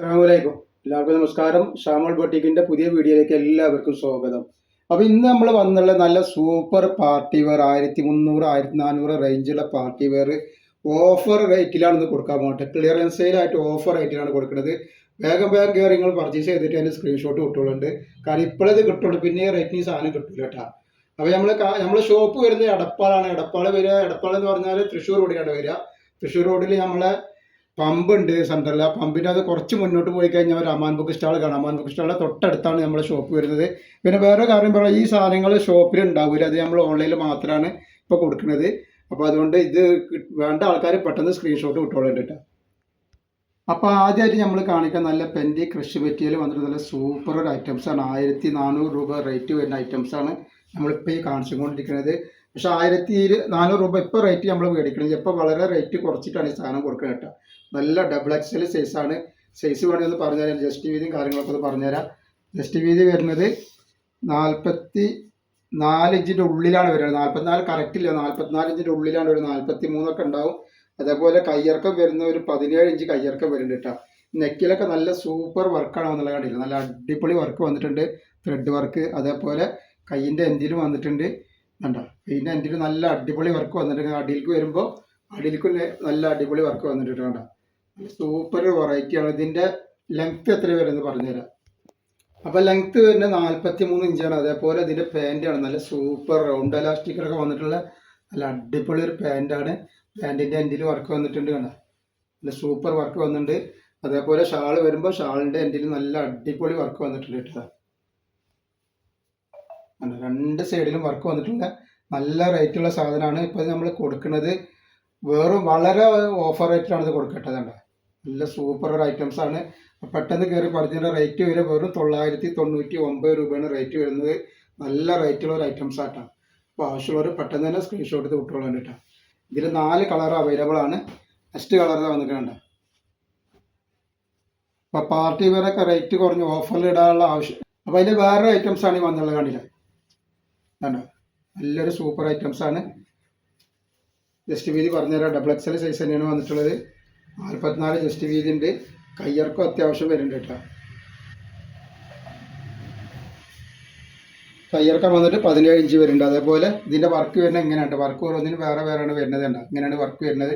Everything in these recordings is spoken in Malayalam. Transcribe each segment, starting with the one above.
അസ്സാമലൈക്കും എല്ലാവർക്കും നമസ്കാരം. ഷാമോൾ ബൊട്ടിക്കിന്റെ പുതിയ വീഡിയോയിലേക്ക് എല്ലാവർക്കും സ്വാഗതം. അപ്പോൾ ഇന്ന് നമ്മൾ വന്നുള്ള നല്ല സൂപ്പർ പാർട്ടി വെയർ ആയിരത്തി മുന്നൂറ് ആയിരത്തി നാനൂറ് റേഞ്ചുള്ള പാർട്ടി വെയർ ഓഫർ റേറ്റിലാണ് ഇന്ന് കൊടുക്കാൻ പോകുന്നത് ക്ലിയറൻസ് സെയിലായിട്ട് ഓഫർ റേറ്റിലാണ് കൊടുക്കുന്നത്. വേഗം വേഗം കയറി നിങ്ങൾ പർച്ചേസ് ചെയ്തിട്ട് അതിന്റെ സ്ക്രീൻഷോട്ട് കിട്ടുള്ളുണ്ട് കാരണം ഇപ്പോഴത് കിട്ടുള്ളൂ പിന്നെ റേറ്റിന് സാധനം കിട്ടില്ല കേട്ടോ അപ്പോൾ നമ്മൾ നമ്മൾ ഷോപ്പ് വരുന്നത് എടപ്പാളാണ്. എടപ്പാൾ വരിക എടപ്പാൾ എന്ന് പറഞ്ഞാൽ തൃശ്ശൂർ റോഡിലാണ് വരിക. തൃശ്ശൂർ റോഡിൽ നമ്മളെ പമ്പ് ഉണ്ട് സെന്ററിൽ ആ പമ്പിന്റെ അത് കുറച്ച് മുന്നോട്ട് പോയി കഴിഞ്ഞാൽ അമാൻ ബുക്ക് സ്റ്റാൾ കാണാം. അമാൻ ബുക്ക് സ്റ്റാളിന്റെ തൊട്ടടുത്താണ് നമ്മുടെ ഷോപ്പ് വരുന്നത്. പിന്നെ വേറെ കാര്യം പറയാം ഈ സാധനങ്ങൾ ഷോപ്പിൽ ഉണ്ടാവില്ല അത് നമ്മൾ ഓൺലൈനിൽ മാത്രമാണ് ഇപ്പോൾ കൊടുക്കുന്നത്. അപ്പോൾ അതുകൊണ്ട് ഇത് വേണ്ട ആൾക്കാർ പെട്ടെന്ന് സ്ക്രീൻഷോട്ട് വിട്ടോളേണ്ട കേട്ടോ. അപ്പോൾ ആദ്യമായിട്ട് നമ്മൾ കാണിക്കാൻ നല്ല പെന്റി കൃഷി മെറ്റീരിയൽ വന്നിട്ട് നല്ല സൂപ്പർ ഒരു ഐറ്റംസ് ആണ്. ആയിരത്തി നാനൂറ് രൂപ റേറ്റ് വരുന്ന ഐറ്റംസ് ആണ് നമ്മളിപ്പോൾ ഈ കാണിച്ചുകൊണ്ടിരിക്കുന്നത്. പക്ഷേ ആയിരത്തി നാനൂറ് രൂപ ഇപ്പോൾ റേറ്റ് നമ്മൾ മേടിക്കണം. ഇപ്പോൾ വളരെ റേറ്റ് കുറച്ചിട്ടാണ് ഈ സാധനം കൊടുക്കുന്നത് കേട്ടോ. നല്ല ഡബിൾ എക്സൽ സൈസ് ആണ്. സൈസ് വേണമെന്ന് പറഞ്ഞുതരാം. ജസ്റ്റ് വീതിയും കാര്യങ്ങളൊക്കെ ഒന്ന് പറഞ്ഞുതരാം. ജസ്റ്റ് വീതി വരുന്നത് നാൽപ്പത്തി നാല് ഇഞ്ചിന്റെ ഉള്ളിലാണ് വരുന്നത്. നാൽപ്പത്തിനാല് കറക്റ്റ് ഇല്ല. നാൽപ്പത്തിനാല് ഇഞ്ചിന്റെ ഉള്ളിലാണ് ഒരു നാൽപ്പത്തി മൂന്നൊക്കെ ഉണ്ടാവും. അതേപോലെ കയ്യിറക്കം വരുന്ന ഒരു പതിനേഴ് ഇഞ്ച് കയ്യിറക്കം വരുന്നുണ്ട് കേട്ടോ. നെക്കിലൊക്കെ നല്ല സൂപ്പർ വർക്കാണ് വന്നുള്ള കണ്ടില്ല? നല്ല അടിപൊളി വർക്ക് വന്നിട്ടുണ്ട്. ത്രെഡ് വർക്ക് അതേപോലെ കയ്യിന്റെ എൻജിലും വന്നിട്ടുണ്ട്. കണ്ടോ? കയ്യിന്റെ എൻഡിൽ നല്ല അടിപൊളി വർക്ക് വന്നിട്ടുണ്ട്. അടിയിലേക്ക് വരുമ്പോൾ അടിയിലേക്ക് നല്ല അടിപൊളി വർക്ക് വന്നിട്ടുണ്ട് കണ്ടോ? സൂപ്പർ വെറൈറ്റിയാണ് ഇതിന്റെ ലെങ്ത് എത്ര വരുന്നത് പറഞ്ഞുതരാം. അപ്പോൾ ലെങ്ത് വരുന്നത് നാൽപ്പത്തി മൂന്ന് ഇഞ്ചാണ് അതേപോലെ ഇതിന്റെ പാന്റാണ് നല്ല സൂപ്പർ റൗണ്ട് എലാസ്റ്റിക്കൊക്കെ വന്നിട്ടുള്ള നല്ല അടിപൊളി ഒരു പാന്റാണ് പാന്റിന്റെ എൻഡിൽ വർക്ക് വന്നിട്ടുണ്ട് കണ്ടോ? നല്ല സൂപ്പർ വർക്ക് വന്നിട്ടുണ്ട്. അതേപോലെ ഷാൾ വരുമ്പോൾ ഷാളിന്റെ എൻഡിൽ നല്ല അടിപൊളി വർക്ക് വന്നിട്ടുണ്ട് കേട്ടോ? രണ്ട് സൈഡിലും വർക്ക് വന്നിട്ടുള്ള നല്ല റേറ്റ് ഉള്ള സാധനമാണ് ഇപ്പോൾ നമ്മൾ കൊടുക്കുന്നത്. വേറും വളരെ ഓഫർ റേറ്റിലാണ് ഇത് കൊടുക്കേണ്ടത് കണ്ടോ? നല്ല സൂപ്പർ ഒരു ഐറ്റംസ് ആണ്. പെട്ടെന്ന് കയറി പറഞ്ഞതിന്റെ റേറ്റ് വരെ വെറും തൊള്ളായിരത്തി തൊണ്ണൂറ്റി ഒമ്പത് രൂപയാണ് റേറ്റ് വരുന്നത്. നല്ല റേറ്റുള്ള ഒരു ഐറ്റംസ് ആയിട്ടാണ് അപ്പോൾ ആവശ്യമുള്ളവർ പെട്ടെന്ന് തന്നെ സ്ക്രീൻഷോട്ട് എടുത്ത് വിട്ടോളാൻ കേട്ടോ. ഇതിൽ നാല് കളർ അവൈലബിൾ ആണ്. നെക്സ്റ്റ് കളർ വന്നിട്ടുണ്ട് അപ്പോൾ പാർട്ടി വേറെ റേറ്റ് കുറഞ്ഞ് ഓഫറിൽ ഇടാനുള്ള ആവശ്യം. അപ്പോൾ അതിൽ വേറെ ഐറ്റംസ് ആണ് ഈ വന്നുള്ളത് കണ്ടില്ല? കണ്ടോ? നല്ലൊരു സൂപ്പർ ഐറ്റംസ് ആണ്. ജസ്റ്റ് വീതി പറഞ്ഞുതരാം. ഡബിൾ എക്സൽ സൈസ് തന്നെയാണ് വന്നിട്ടുള്ളത്. നാൽപ്പത്തിനാല് ജസ്റ്റ് വീതി ഉണ്ട്. കയ്യർക്കും അത്യാവശ്യം വരുന്നുണ്ട് കേട്ടോ. കയ്യർക്കം വന്നിട്ട് പതിനേഴ് ഇഞ്ച് വരുന്നുണ്ട്. അതേപോലെ ഇതിന്റെ വർക്ക് വരുന്നത് എങ്ങനെയുണ്ട് വർക്ക് ഓരോന്നിന് വേറെ വേറെയാണ് വരുന്നത് ഉണ്ട് ഇങ്ങനെയാണ് വർക്ക് വരുന്നത്.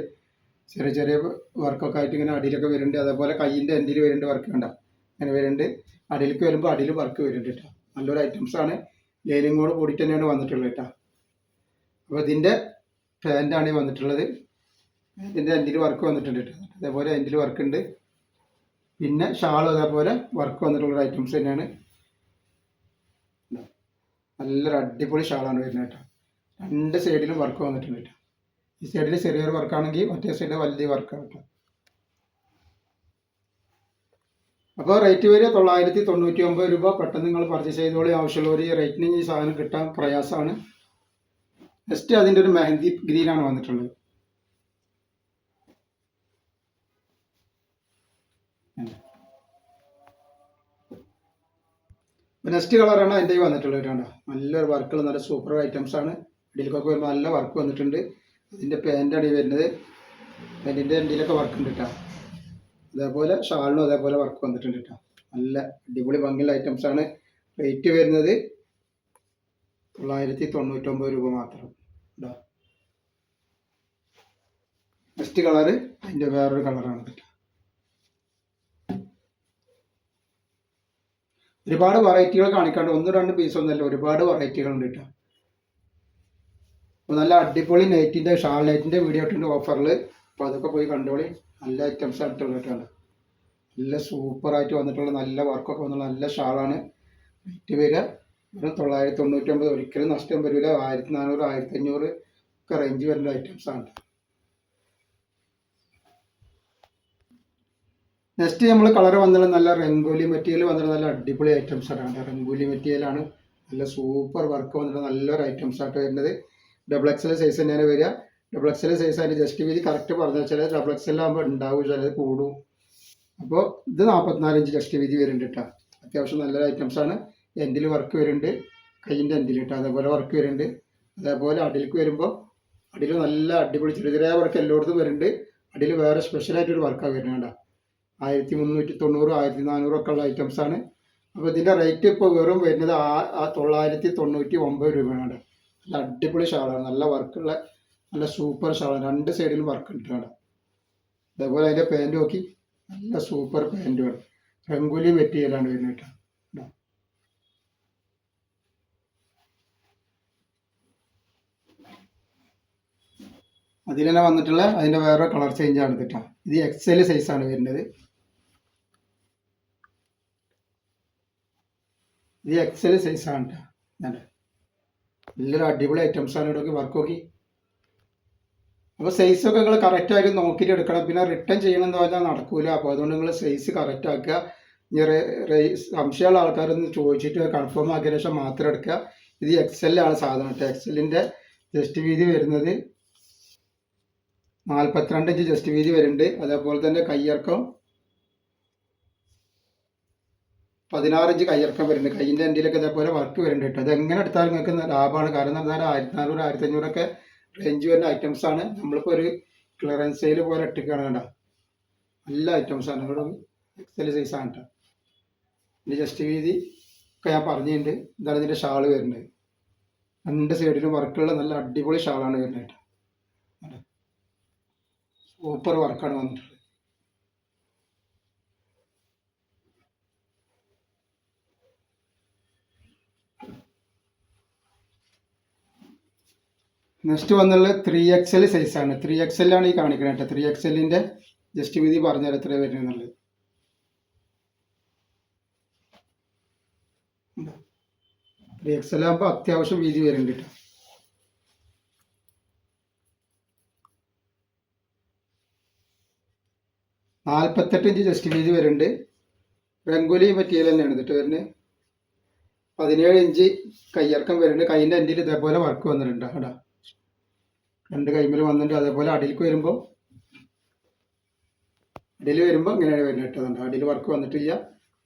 ചെറിയ ചെറിയ വർക്കൊക്കെ ആയിട്ട് ഇങ്ങനെ അടിയിലൊക്കെ വരുന്നുണ്ട്. അതേപോലെ കയ്യിന്റെ എൻഡിൽ വരുന്നുണ്ട് വർക്ക് കണ്ട? അങ്ങനെ വരുന്നുണ്ട്. അടിയിലേക്ക് വരുമ്പോൾ അടിയിൽ വർക്ക് വരുന്നുണ്ട് കേട്ടോ. നല്ലൊരു ഐറ്റംസ് ലൈനിങ് കൂടെ കൂടി തന്നെയാണ് വന്നിട്ടുള്ളത് കേട്ടോ. അപ്പോൾ ഇതിന്റെ പാന്റാണ് ഈ വന്നിട്ടുള്ളത്. ഇതിന്റെ എന്റിൽ വർക്ക് വന്നിട്ടുണ്ട് കേട്ടോ. അതേപോലെ എന്റിൽ വർക്ക് ഉണ്ട്. പിന്നെ ഷാളും അതേപോലെ വർക്ക് വന്നിട്ടുള്ള ഐറ്റംസ് തന്നെയാണ്. നല്ലൊരു അടിപൊളി ഷാളാണ് വരുന്നത് കേട്ടോ. രണ്ട് സൈഡിലും വർക്ക് വന്നിട്ടുണ്ട് കേട്ടോ. ഈ സൈഡിൽ ചെറിയൊരു വർക്കാണെങ്കിൽ മറ്റേ സൈഡിൽ വലിയ വർക്കാണ് കേട്ടോ. അപ്പോൾ റേറ്റ് വരിക തൊള്ളായിരത്തി തൊണ്ണൂറ്റി ഒമ്പത് രൂപ പെട്ടെന്ന് നിങ്ങൾ പർച്ചേസ് ചെയ്തോളി. ആവശ്യമുള്ളവർ ഈ റേറ്റിന് ഈ സാധനം കിട്ടാൻ പ്രയാസമാണ് നെക്സ്റ്റ് അതിന്റെ ഒരു മെഹന്തി ഗ്രീനാണ് വന്നിട്ടുള്ളത്. നെക്സ്റ്റ് കളറാണ് അതിന്റെ വന്നിട്ടുള്ളത് കണ്ടോ നല്ലൊരു വർക്കുകൾ നല്ല സൂപ്പർ ഐറ്റംസ് ആണ്. അടിയിലേക്കൊക്കെ വരുമ്പോൾ നല്ല വർക്ക് വന്നിട്ടുണ്ട്. അതിന്റെ പാന്റാണ് ഈ വരുന്നത്. പാന്റിന്റെ എൻഡിലൊക്കെ വർക്ക് ഉണ്ട് കേട്ടോ. അതേപോലെ ഷാളിനും അതേപോലെ വർക്ക് വന്നിട്ടുണ്ട് കേട്ടോ നല്ല അടിപൊളി ഭംഗിയുള്ള ഐറ്റംസ് ആണ്. റേറ്റ് വരുന്നത് തൊള്ളായിരത്തി തൊണ്ണൂറ്റൊമ്പത് രൂപ മാത്രം കേട്ടോ നെക്സ്റ്റ് കളറ് അതിന്റെ വേറൊരു കളറാണ് കേട്ടോ ഒരുപാട് വെറൈറ്റികൾ കാണിക്കാണ്ട് ഒന്ന് രണ്ട് പീസ് ഒന്നല്ല ഒരുപാട് വെറൈറ്റികൾ ഉണ്ട് കേട്ടോ അപ്പോൾ നല്ല അടിപൊളി നൈറ്റിന്റെ ഷാൾ നൈറ്റിന്റെ വീഡിയോ ഇട്ടുണ്ട് ഓഫറിൽ അപ്പോൾ അതൊക്കെ പോയി കണ്ടോളി. നല്ല ഐറ്റംസ് കേട്ടോ. നല്ല സൂപ്പറായിട്ട് വന്നിട്ടുള്ള നല്ല വർക്കൊക്കെ വന്നുള്ള നല്ല ഷാളാണ് റേറ്റ് വരിക. വെറും തൊള്ളായിരത്തി തൊണ്ണൂറ്റി ഒമ്പത് ഒരിക്കലും നഷ്ടം വരില്ല ആയിരത്തി നാനൂറ് ആയിരത്തി അഞ്ഞൂറ് ഒക്കെ റേഞ്ച് വരുന്ന ഐറ്റംസ് ആണ്. നെക്സ്റ്റ് നമ്മൾ കളർ വന്നിട്ടുള്ള നല്ല റംഗോലി മെറ്റീരിയൽ വന്നിട്ട് നല്ല അടിപൊളി ഐറ്റംസ് ആണ് റംഗോലി മെറ്റീരിയലാണ് നല്ല സൂപ്പർ വർക്ക് വന്നിട്ട് നല്ലൊരു ഐറ്റംസ് ആയിട്ട് വരുന്നത്. ഡബിൾ എക്സൽ സൈസ് തന്നെയാണ് വരിക. ഡബിൾ എക്സൽ സൈസ് അതിന്റെ ജസ്റ്റ് വീതി കറക്റ്റ് പറഞ്ഞു വെച്ചാൽ ഡബിൾ എക്സൽ ആകുമ്പോൾ ഉണ്ടാവും ചിലത് കൂടും. അപ്പോൾ ഇത് നാൽപ്പത്തിനാല് ഇഞ്ച് ജസ്റ്റ് വീതി വരുന്നുണ്ട് കേട്ടോ അത്യാവശ്യം നല്ലൊരു ആണ്. എൻഡിൽ വർക്ക് വരുന്നുണ്ട്. കയ്യിന്റെ എൻഡിൽ കേട്ടോ അതേപോലെ വർക്ക് വരുന്നുണ്ട്. അതേപോലെ അടിയിലേക്ക് വരുമ്പോൾ അടിയിൽ നല്ല അടിപൊളി ചെറിയ ചെറിയ വർക്ക് എല്ലായിടത്തും വരുന്നുണ്ട്. അടിയിൽ വേറെ സ്പെഷ്യലായിട്ടൊരു വർക്കാണ് വരുന്നത് കേട്ടോ ആയിരത്തി മുന്നൂറ്റി തൊണ്ണൂറ് ആയിരത്തി നാനൂറ് ഒക്കെ ഉള്ള ഐറ്റംസ് ആണ്. അപ്പോൾ ഇതിന്റെ റേറ്റ് ഇപ്പോൾ വെറും വരുന്നത് ആ തൊള്ളായിരത്തി തൊണ്ണൂറ്റി ഒമ്പത് രൂപയാണ് നല്ല അടിപൊളി ഷാളാണ്. നല്ല വർക്കുള്ള നല്ല സൂപ്പർ ഷാളാണ് രണ്ട് സൈഡിലും വർക്ക് ഇട്ടാണ് അതേപോലെ അതിന്റെ പാന്റ് നോക്കി നല്ല സൂപ്പർ പാന്റുമാണ് രംഗോലി മെറ്റീരിയലാണ് വരുന്നത് കേട്ടോ. അതിൽ തന്നെ വന്നിട്ടുള്ള അതിന്റെ വേറെ കളർ ചേഞ്ച് ആണ് കേട്ടോ. ഇത് എക്സൽ സൈസാണ് വരുന്നത്. ഇത് എക്സൽ സൈസാണ് കേട്ടോ. നല്ല നല്ലൊരു അടിപൊളി ആണ് ഇവിടെ വർക്ക് നോക്കി. അപ്പോൾ ഒക്കെ നിങ്ങൾ കറക്റ്റായിട്ട് നോക്കിയിട്ട് എടുക്കണം. പിന്നെ റിട്ടേൺ ചെയ്യണമെന്ന് പറഞ്ഞാൽ നടക്കൂല. അപ്പോൾ അതുകൊണ്ട് നിങ്ങൾ സൈസ് കറക്റ്റ് ആക്കുക. സംശയമുള്ള ആൾക്കാരൊന്ന് ചോദിച്ചിട്ട് കൺഫേം ആക്കിയ ശേഷം മാത്രം എടുക്കുക. ഇത് എക്സെല്ലാണ് സാധനം കേട്ടോ. എക്സലിന്റെ ജസ്റ്റ് വീതി വരുന്നത് നാൽപ്പത്തിരണ്ട് ഇഞ്ച് ജസ്റ്റ് വീതി വരുന്നുണ്ട്. അതേപോലെ തന്നെ കയ്യിറക്കം പതിനാറ് ഇഞ്ച് കയ്യിറക്കം വരുന്നുണ്ട്. കയ്യിന്റെ എന്റെയിലൊക്കെ ഇതേപോലെ വർക്ക് വരുന്നുണ്ട് കേട്ടോ. അത് എങ്ങനെ എടുത്താലും നിങ്ങൾക്ക് ലാഭമാണ്. കാരണം എന്താ ആയിരത്തി നാനൂറ് ആയിരത്തി അഞ്ഞൂറൊക്കെ റേഞ്ച് വരുന്ന ഐറ്റംസ് ആണ്. നമ്മളിപ്പോൾ ഒരു ക്ലിയറൻസ് സെയിൽ പോലെ ഇട്ടിക്കാണ് കണ്ട നല്ല ഐറ്റംസ് ആണ്. ഇവിടെ എക്സൽ സൈസ് ആണ് കേട്ടോ ജസ്റ്റ് വീതി ഒക്കെ ഞാൻ പറഞ്ഞിട്ടുണ്ട്. ഇതാണ് ഇതിന്റെ ഷാൾ വരുന്നത്. രണ്ട് സൈഡിലും വർക്കുള്ള നല്ല അടിപൊളി ഷാളാണ് വരുന്നത് സൂപ്പർ വർക്കാണ് വന്നിട്ടുള്ളത്. നെക്സ്റ്റ് വന്നുള്ളത് ത്രീ എക്സ് എൽ സൈസാണ് ത്രീ എക്സ് എല്ലാണ് ഈ കാണിക്കുന്നത് കേട്ടോ. ത്രീ എക്സ് എല്ലിന്റെ ജസ്റ്റ് വിധി പറഞ്ഞാൽ എത്ര വരുന്നുള്ളത് ത്രീ എക്സ് എൽ ആകുമ്പോൾ അത്യാവശ്യം വീതി വരുന്നുണ്ട് കേട്ടോ. നാൽപ്പത്തെട്ട് ഇഞ്ച് ജസ്റ്റ് വീതി വരുന്നുണ്ട്. രംഗോലി മെറ്റീരിയൽ തന്നെയാണ് എന്നിട്ട് വരുന്നത്. പതിനേഴ് ഇഞ്ച് കയ്യിറക്കം വരുന്നുണ്ട്. കൈയിന്റെ എൻഡിൽ ഇതേപോലെ വർക്ക് വന്നിട്ടുണ്ട് അവിടെ രണ്ട് കൈമേൽ വന്നിട്ട് അതേപോലെ അടിയിലേക്ക് വരുമ്പോൾ അടിയിൽ വരുമ്പോൾ ഇങ്ങനെയാണ് വരുന്നത് അടിയിൽ വർക്ക് വന്നിട്ടില്ല.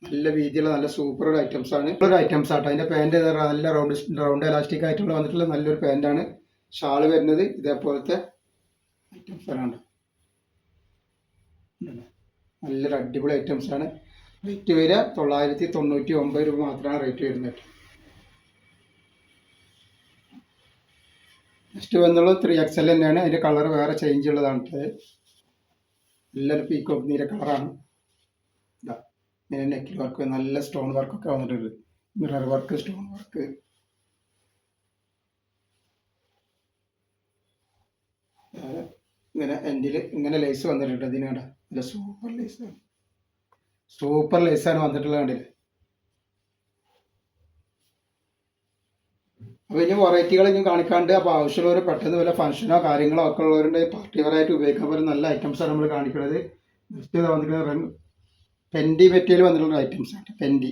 നല്ല വീതിയുള്ള നല്ല സൂപ്പർ ഒരു ഐറ്റംസ് ആണ്. ഒരു ഐറ്റംസ് ആട്ടോ. അതിന്റെ പാന്റ് നല്ല റൗണ്ട് റൗണ്ട് എലാസ്റ്റിക് ആയിട്ടുള്ള വന്നിട്ടുള്ള നല്ലൊരു പാന്റാണ് ഷാൾ വരുന്നത് ഇതേപോലത്തെ ഐറ്റംസ് ആണ് നല്ലൊരു അടിപൊളി ഐറ്റംസ് ആണ്. റേറ്റ് വരിക തൊള്ളായിരത്തി തൊണ്ണൂറ്റി ഒമ്പത് രൂപ മാത്രമാണ് റേറ്റ് വരുന്നത് നെക്സ്റ്റ് വന്നുള്ളത് ത്രീ എക്സ് എൽ തന്നെയാണ്. അതിന്റെ കളർ വേറെ ചേഞ്ച് ഉള്ളതാണ് എല്ലാവരും പീക്കോക്ക് നീര കളറാണ് നെക്കിൽ വർക്ക് നല്ല സ്റ്റോൺ വർക്കൊക്കെ വന്നിട്ടുണ്ട്. മിറർ വർക്ക് സ്റ്റോൺ വർക്ക് ഇങ്ങനെ എൻഡിൽ ഇങ്ങനെ ലേസ് വന്നിട്ടുണ്ട് ഇതിനാണ് നല്ല സൂപ്പർ ലേസാണ് സൂപ്പർ ലേസാണ് വന്നിട്ടുള്ളത് കണ്ടില്ലേ? അപ്പോൾ ഇനി വെറൈറ്റികൾ ഇനി കാണിക്കാണ്ട് അപ്പോൾ ആവശ്യമുള്ളവർ പെട്ടെന്ന് വല്ല ഫംഗ്ഷനോ കാര്യങ്ങളോ ഒക്കെ ഉള്ളവരുടെ പാർട്ടി വെയറായിട്ട് ഉപയോഗിക്കാൻ പറ്റുന്ന നല്ല ഐറ്റംസാണ് നമ്മൾ കാണിക്കുന്നത് ഇത് വന്നിട്ടുള്ള പെൻഡി മെറ്റീരിയൽ വന്നിട്ടുള്ള ഐറ്റംസ് ആണ് പെൻഡി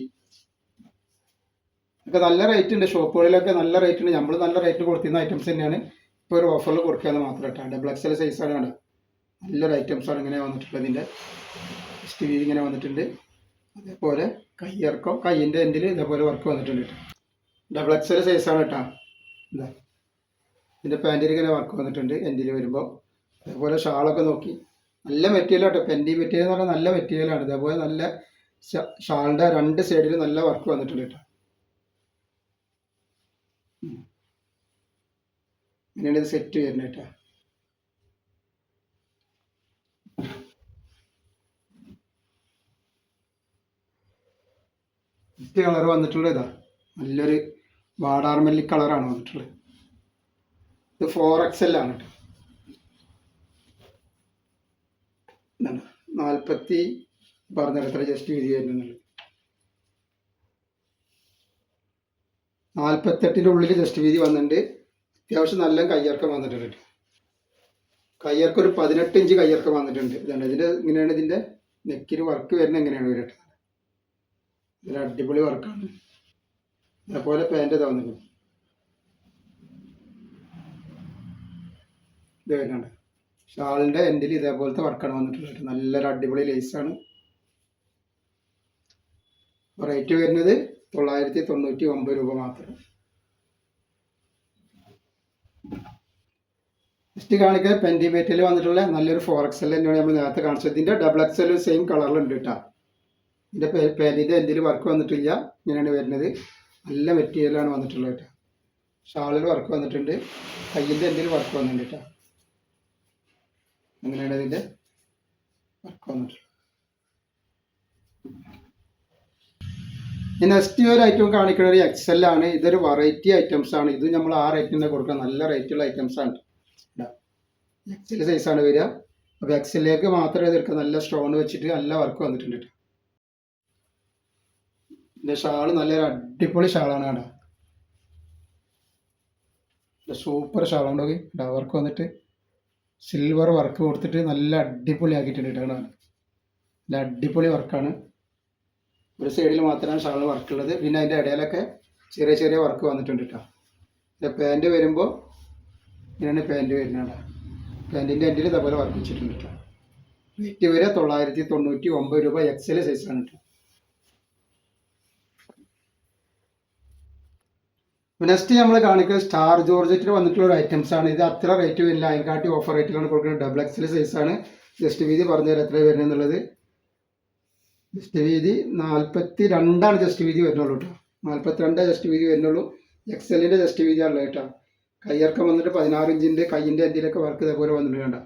ഒക്കെ നല്ല റേറ്റ് ഉണ്ട്. ഷോപ്പുകളിലൊക്കെ നല്ല റേറ്റ് ഉണ്ട്. നമ്മൾ നല്ല റേറ്റ് കൊടുത്തിരുന്ന ഐറ്റംസ് തന്നെയാണ്. ഇപ്പോൾ ഒരു ഓഫറിൽ കൊടുക്കുകയെന്ന് മാത്രം കേട്ടോ. ഡബിൾ എക്സൽ സൈസാണ് കണ്ടോ? നല്ലൊരു ഐറ്റംസാണ് ഇങ്ങനെ വന്നിട്ടുള്ളത് ഇതിന്റെ സ്റ്റീൽ ഇങ്ങനെ വന്നിട്ടുണ്ട്. അതേപോലെ കയ്യിറക്കം കയ്യിന്റെ എൻഡിൽ ഇതേപോലെ വർക്ക് വന്നിട്ടുണ്ട് കേട്ടോ. ഡബിൾ എക്സൽ സൈസാണ് കേട്ടോ ഇതാ. ഇതിന്റെ പാന്റിൽ ഇങ്ങനെ വർക്ക് വന്നിട്ടുണ്ട്. എൻഡിൽ വരുമ്പോൾ അതേപോലെ ഷാളൊക്കെ നോക്കി. നല്ല മെറ്റീരിയൽ കേട്ടോ പെൻഡി മെറ്റീരിയൽ എന്ന് പറഞ്ഞാൽ നല്ല മെറ്റീരിയലാണ് അതേപോലെ നല്ല ഷാളിന്റെ രണ്ട് സൈഡിലും നല്ല വർക്ക് വന്നിട്ടുണ്ട് കേട്ടോ. ഇങ്ങനെയാണ് ഇത് സെറ്റ് വരുന്നത് കേട്ടോ കളർ വന്നിട്ടുള്ളതാ നല്ലൊരു വാടാർമല്ലി കളറാണ് വന്നിട്ടുള്ളത്. ഇത് ഫോർ എക്സ് എൽ ആണ് നാൽപ്പത്തി പറഞ്ഞ എത്ര ജസ്റ്റ് വീതി വരുന്നുള്ളത് നാൽപ്പത്തെട്ടിന്റെ ഉള്ളിൽ ജസ്റ്റ് വീതി വന്നിട്ടുണ്ട്. അത്യാവശ്യം നല്ല കയ്യിറക്കം വന്നിട്ടുണ്ട്. കയ്യിറക്കം ഒരു പതിനെട്ട് ഇഞ്ച് കയ്യിറക്കം വന്നിട്ടുണ്ട്. ഇതാണ്. ഇതിന്റെ ഇങ്ങനെയാണ് ഇതിന്റെ നെക്കിന് വർക്ക് വരുന്നത് എങ്ങനെയാണ് വരട്ടെ ഇതിൽ അടിപൊളി വർക്കാണ് അതേപോലെ പാന്റ് ഇതാ വന്നിട്ടുണ്ട് ഇത് വരുന്നുണ്ട് ഷാളിന്റെ എൻഡിൽ ഇതേപോലത്തെ വർക്കാണ് വന്നിട്ടുള്ളത്. നല്ലൊരു അടിപൊളി ലേസാണ് റേറ്റ് വരുന്നത് തൊള്ളായിരത്തി തൊണ്ണൂറ്റി ഒമ്പത് രൂപ മാത്രം. നെക്സ്റ്റ് കാണിക്കുന്നത് പെന്റിമേറ്റിൽ വന്നിട്ടുള്ള നല്ലൊരു ഫോർ എക്സൽ തന്നെയാണ് നമ്മൾ നേരത്തെ കാണിച്ചത്. ഇതിന്റെ ഡബിൾ എക്സൽ സെയിം കളറിലുണ്ട് കേട്ടോ ഇതിന്റെ പെന്റിന്റെ എന്തെങ്കിലും വർക്ക് വന്നിട്ടില്ല. ഇങ്ങനെയാണ് വരുന്നത്. നല്ല മെറ്റീരിയലാണ് വന്നിട്ടുള്ളത് കേട്ടോ. ഷാളിൽ വർക്ക് വന്നിട്ടുണ്ട്. കയ്യിന്റെ എന്തെങ്കിലും വർക്ക് വന്നിട്ടുണ്ട് കേട്ടോ. അങ്ങനെയാണ് ഇതിന്റെ വർക്ക് വന്നിട്ടുള്ളത്? നെക്സ്റ്റ് ഒരു ഐറ്റം കാണിക്കുന്ന ഒരു എക്സൽ ആണ്. ഇതൊരു വെറൈറ്റി ഐറ്റംസ് ആണ്. ഇത് നമ്മൾ ആ റേറ്റിന് കൊടുക്കുക നല്ല റേറ്റുള്ള ഐറ്റംസ് ആണ്. എക്സൽ സൈസാണ് വരിക. അപ്പോൾ എക്സലിലേക്ക് മാത്രമേ ഇതെടുക്കുക നല്ല സ്റ്റോൺ വെച്ചിട്ട് നല്ല വർക്ക് വന്നിട്ടുണ്ട് ഇതിന്റെ ഷാൾ നല്ലൊരു അടിപൊളി ഷാളാണ് കേട്ടോ. സൂപ്പർ ഷാളാണ് കേട്ടോ വർക്ക് വന്നിട്ട് സിൽവർ വർക്ക് കൊടുത്തിട്ട് നല്ല അടിപൊളി ആക്കിയിട്ടുണ്ട് കേട്ടോ. നല്ല അടിപൊളി വർക്കാണ് ഒരു സൈഡിൽ മാത്രമാണ് ഷാൾ വർക്ക് ഉള്ളത്. പിന്നെ അതിന്റെ ഇടയിലൊക്കെ ചെറിയ ചെറിയ വർക്ക് വന്നിട്ടുണ്ട് കേട്ടോ. പിന്നെ പാന്റ് വരുമ്പോൾ ഇങ്ങനെയാണ് പാന്റ് വരുന്നത് പാന്റിന്റെ എൻഡിൽ ഇതേപോലെ വർക്ക് വെച്ചിട്ടുണ്ട് കേട്ടോ. വെയിറ്റ് വരെ തൊള്ളായിരത്തി തൊണ്ണൂറ്റി ഒമ്പത് രൂപ എക്സൽ സൈസാണ് കേട്ടോ. നെക്സ്റ്റ് നമ്മൾ കാണിക്കുന്നത് സ്റ്റാർ ജോർജറ്റിൽ വന്നിട്ടുള്ള ഒരു ഐറ്റംസ് ആണ്. ഇത് അത്ര റേറ്റ് വരില്ല. അതിനെക്കാട്ടി ഓഫർ റേറ്റിലാണ് കൊടുക്കുന്നത്. ഡബിൾ എക്സൽ ആണ്. ജസ്റ്റ് വീതി പറഞ്ഞു തരാം എത്ര വരുന്നത് എന്നുള്ളത്. ജസ്റ്റ് വീതി നാൽപ്പത്തി രണ്ടാണ് ജസ്റ്റ് വീതി വരുന്നുള്ളൂ കേട്ടോ നാൽപ്പത്തി രണ്ട് ജസ്റ്റ് വീതി വരുന്നുള്ളൂ. എക്സലിന്റെ ജസ്റ്റ് വീതിയാണല്ലോ കേട്ടോ കയ്യിറക്കം വന്നിട്ട് പതിനാറ് ഇഞ്ചിന്റെ കയ്യിന്റെ എന്തിലൊക്കെ വർക്ക് ഇതേപോലെ വന്നിട്ടുണ്ട് കേട്ടോ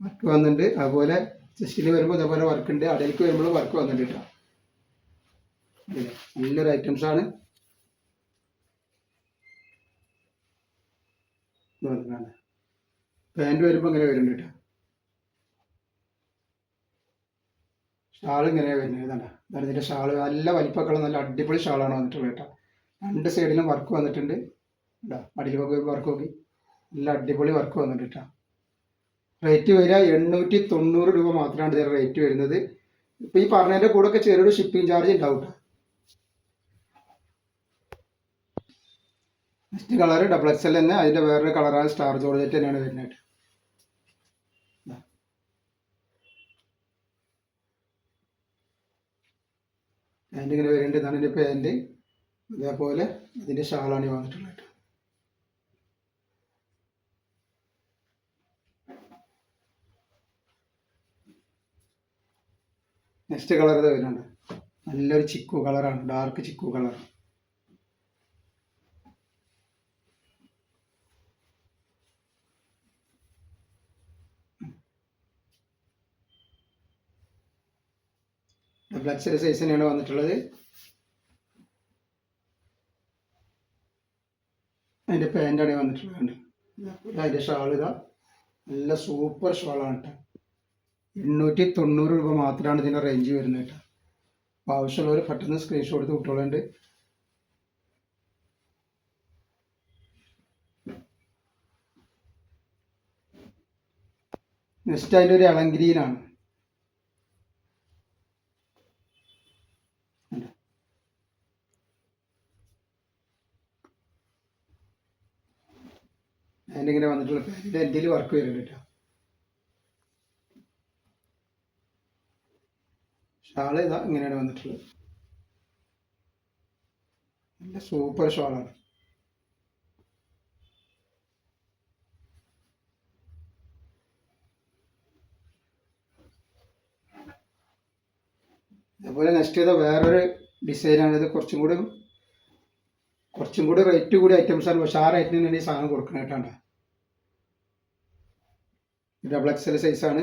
വർക്ക് വന്നിട്ടുണ്ട്. അതുപോലെ ചെസ്റ്റിൽ വരുമ്പോൾ ഇതേപോലെ വർക്ക് ഉണ്ട്. അടയിലേക്ക് വരുമ്പോൾ വർക്ക് വന്നിട്ടുണ്ട് കേട്ടോ നല്ലൊരു ഐറ്റംസ് ആണ് പാന്റ് വരുമ്പോൾ ഇങ്ങനെ വരുന്നുണ്ട് കേട്ടോ. ഷാൾ ഇങ്ങനെ വരുന്നത് ഇതാണ് ഇതാണ് ഇതിന്റെ ഷാൾ. നല്ല വലിപ്പമൊക്കെയുള്ള നല്ല അടിപൊളി ഷാളാണ് വന്നിട്ടുള്ളത് കേട്ടോ. രണ്ട് സൈഡിലും വർക്ക് വന്നിട്ടുണ്ട്. കേട്ടോ അടിയിലൊക്കെ വർക്ക് നോക്കി. നല്ല അടിപൊളി വർക്ക് വന്നിട്ടുണ്ട് കേട്ടോ. റേറ്റ് വരിക എണ്ണൂറ്റി തൊണ്ണൂറ് രൂപ മാത്രമാണ് ഇതിന്റെ റേറ്റ് വരുന്നത്. ഇപ്പോൾ ഈ പറഞ്ഞതിന്റെ കൂടെ ഒക്കെ ചെറിയൊരു ഷിപ്പിംഗ് ചാർജ് ഉണ്ടാവും കേട്ടോ. Next colour double X L തന്നെ. അതിന്റെ വേറൊരു കളറാണ് സ്റ്റാർ ജോർജറ്റ് തന്നെയാണ് വരുന്നത്. പാന്റ് ഇങ്ങനെ വരുന്നുണ്ട് ഇതാണ് ഇതിന്റെ പാന്റ് അതേപോലെ ഇതിന്റെ ഷാളാണ് ഈ വന്നിട്ടുള്ളത്. നെക്സ്റ്റ് കളർ ഇത് വരുന്നുണ്ട്. നല്ലൊരു ചിക്കു കളറാണ് dark chikoo colour XL size തന്നെയാണ് വന്നിട്ടുള്ളത്. അതിന്റെ പാന്റാണ് വന്നിട്ടുള്ളത്. അതിന്റെ ഷാൾ ഇതാ. നല്ല സൂപ്പർ ഷാളാണ് കേട്ടോ എണ്ണൂറ്റി തൊണ്ണൂറ് രൂപ മാത്രമാണ് ഇതിന്റെ റേഞ്ച് വരുന്നത് കേട്ടോ അപ്പോൾ ആവശ്യമുള്ളവർ പെട്ടെന്ന് സ്ക്രീൻഷോട്ട് എടുത്ത് വിട്ടോളുണ്ട്. നെക്സ്റ്റ് അതിന്റെ ഒരു ഇളങ്കിരിയിലാണ് അതിന്റെ ഇങ്ങനെ വന്നിട്ടുള്ള പാന്റിന്റെ എന്റെ വർക്ക് വരുന്നുണ്ട് കേട്ടോ ഷാൾ ഇതാ ഇങ്ങനെയാണ് വന്നിട്ടുള്ളത്. നല്ല സൂപ്പർ ഷാളാണ്. അതുപോലെ നെക്സ്റ്റ് ചെയ്ത വേറൊരു ഡിസൈനാണ് ഇത് കുറച്ചും കൂടി കുറച്ചും കൂടി റേറ്റ് കൂടി ഐറ്റംസ് ആണ്. പക്ഷേ ആ റേറ്റിന് ഈ സാധനം കൊടുക്കണം ഡബിൾ എക്സൽ സൈസാണ്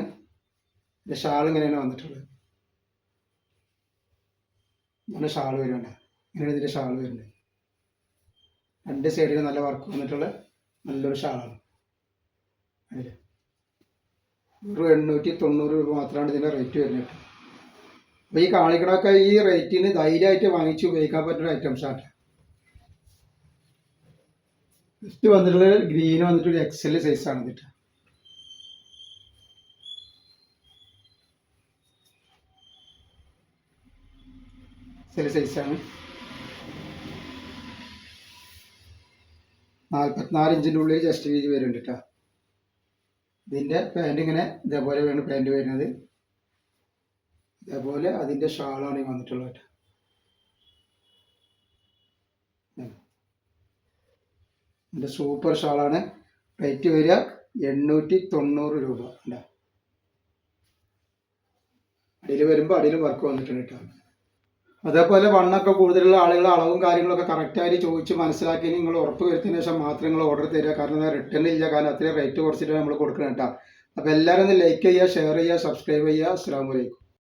ഇതിന്റെ ഷാൾ ഇങ്ങനെയാണ് വന്നിട്ടുള്ളത്. ഇങ്ങനെ ഷാൾ വരുന്നുണ്ട്. ഇങ്ങനെയാണ് ഇതിന്റെ ഷാൾ വരുന്നത്. രണ്ട് സൈഡിൽ നല്ല വർക്ക് വന്നിട്ടുള്ള നല്ലൊരു ഷാളാണ് അതിൽ ഒരു എണ്ണൂറ്റി തൊണ്ണൂറ് രൂപ മാത്രമാണ് ഇതിന്റെ റേറ്റ് വരുന്നത്. അപ്പോൾ ഈ കാണിക്കണമൊക്കെ ഈ റേറ്റിന് ധൈര്യമായിട്ട് വാങ്ങിച്ച് ഉപയോഗിക്കാൻ പറ്റുന്ന ഐറ്റംസ് ആണ് വന്നിട്ടുള്ള ഗ്രീൻ വന്നിട്ടൊരു എക്സൽ സൈസാണ് ഇതിട്ട് എക്സൽ സൈസാണ് നാൽപ്പത്തിനാല് ഇഞ്ചിന്റെ ഉള്ളിൽ ജസ്റ്റ് വീതി വരുന്നുണ്ട് കേട്ടോ ഇതിന്റെ പാന്റ് ഇങ്ങനെ ഇതേപോലെ വേണം പാന്റ് വരുന്നത്. ഇതേപോലെ അതിന്റെ ഷാളാണ് ഈ വന്നിട്ടുള്ളത് കേട്ടോ ഇതിന്റെ സൂപ്പർ ഷാളാണ്. റേറ്റ് വരിക എണ്ണൂറ്റി തൊണ്ണൂറ് രൂപ ഉണ്ടോ അടിയിൽ വരുമ്പോൾ അടിയിൽ വർക്ക് വന്നിട്ടുണ്ട് കേട്ടോ അതേപോലെ വണ്ണൊക്കെ കൂടുതലുള്ള ആളുകളെ അളവും കാര്യങ്ങളൊക്കെ കറക്റ്റായിട്ട് ചോദിച്ച് മനസ്സിലാക്കി നിങ്ങൾ ഉറപ്പ് വരുത്തിയതിന് ശേഷം മാത്രം നിങ്ങൾ ഓർഡർ തരിക. കാരണം റിട്ടേൺ ഇല്ല. കാരണം അത്രയും റേറ്റ് കുറച്ചിട്ട് നമ്മൾ കൊടുക്കണം കേട്ടോ. അപ്പോൾ എല്ലാവരും ഒന്ന് ലൈക്ക് ചെയ്യുക ഷെയർ ചെയ്യുക സബ്സ്ക്രൈബ് ചെയ്യുക. അസ്സാം വലൈക്കും